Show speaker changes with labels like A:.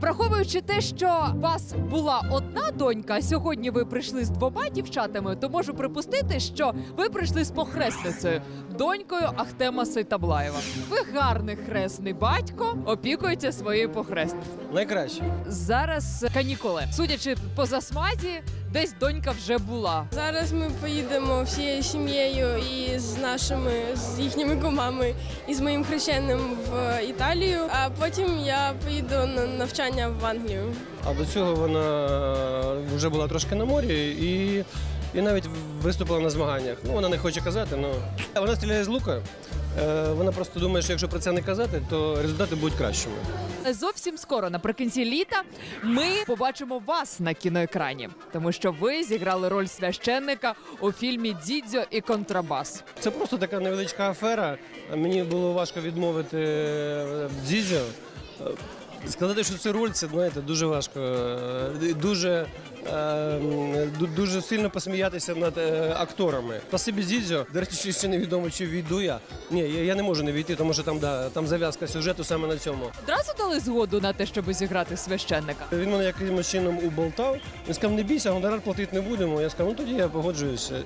A: Враховуючи те, що у вас була одна донька, а сьогодні ви прийшли з двома дівчатами, то можу припустити, що ви прийшли з похресницею, донькою Ахтема Сейтаблаєва. Ви гарний хресний батько, опікуєте своєю похресницею.
B: Найкраще.
A: Зараз канікули. Судячи по засмазі, десь донька вже була.
C: Зараз ми поїдемо всією сім'єю і з нашими, з їхніми кумами, і з моїм хрещеним в Італію. А потім я поїду на навчання в Англію.
B: А до цього вона вже була трошки на морі і, і навіть виступила на змаганнях. Ну, вона не хоче казати, але вона стріляє з лука. Е, Вона просто думає, що якщо про це не казати, то результати будуть кращими.
A: Зовсім скоро, наприкінці літа, ми побачимо вас на кіноекрані, тому що ви зіграли роль священника у фільмі Дідзьо і контрабас.
B: Це просто така невеличка афера. Мені було важко відмовити е, Дзізьо. Е, Сказати, що це роль, це знаєте, дуже важко. Е, Дуже, е, дуже сильно посміятися над е, акторами. Спасибі Дзідзьо. До речі, ще- невідомо, чи війду я. Ні, я не можу не війти, тому що там, да, там зав'язка сюжету саме на цьому.
A: Одразу дали згоду на те, щоб зіграти священника.
B: Він мене якимось чином уболтав. Він сказав, не бійся, гонорар платити не будемо. Я сказав, ну тоді я погоджуюся.